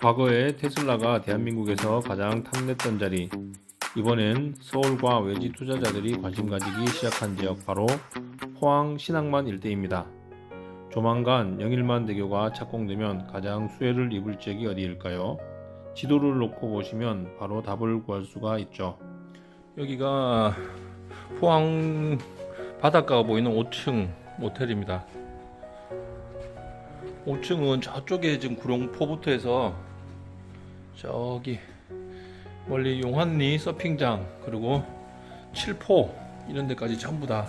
과거에 테슬라가 대한민국에서 가장 탐냈던 자리, 이번엔 서울과 외지 투자자들이 관심 가지기 시작한 지역 바로 포항 신항만 일대입니다. 조만간 영일만 대교가 착공되면 가장 수혜를 입을 지역이 어디일까요? 지도를 놓고 보시면 바로 답을 구할 수가 있죠. 여기가 포항 바닷가가 보이는 5층 모텔입니다. 5층은 저쪽에 지금 구룡 포부터 해서 저기 멀리 용환리 서핑장 그리고 칠포 이런 데까지 전부 다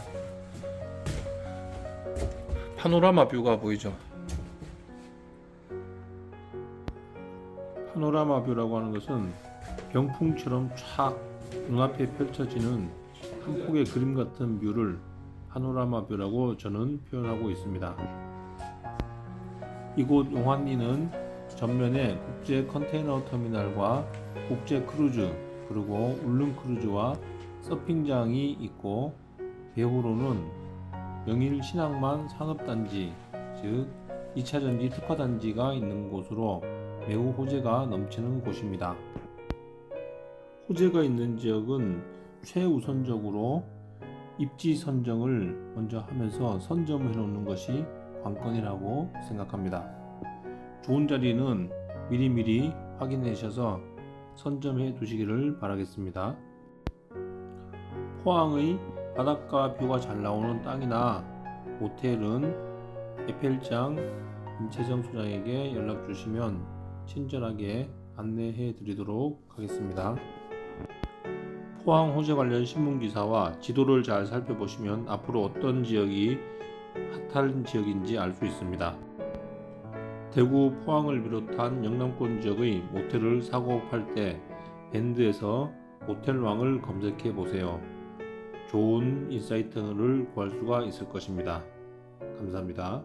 파노라마 뷰가 보이죠. 파노라마 뷰라고 하는 것은 병풍처럼 촥 눈앞에 펼쳐지는 한 폭의 그림 같은 뷰를 파노라마 뷰라고 저는 표현하고 있습니다. 이곳 용환리는 전면에 국제 컨테이너 터미널과 국제 크루즈 그리고 울릉 크루즈와 서핑장이 있고 배후로는 영일 신항만 산업단지 즉 2차전지 특화단지가 있는 곳으로 매우 호재가 넘치는 곳입니다. 호재가 있는 지역은 최우선적으로 입지 선정을 먼저 하면서 선점해 놓는 것이 관건이라고 생각합니다. 좋은 자리는 미리미리 확인하셔서 선점해 두시기를 바라겠습니다. 포항의 바닷가 뷰가 잘 나오는 땅이나 모텔은 에펠장 임채정 소장에게 연락 주시면 친절하게 안내해 드리도록 하겠습니다. 포항 호재 관련 신문 기사와 지도를 잘 살펴보시면 앞으로 어떤 지역이 핫한 지역인지 알 수 있습니다. 대구 포항을 비롯한 영남권 지역의 모텔을 사고 팔 때 밴드에서 모텔왕을 검색해 보세요. 좋은 인사이트를 구할 수가 있을 것입니다. 감사합니다.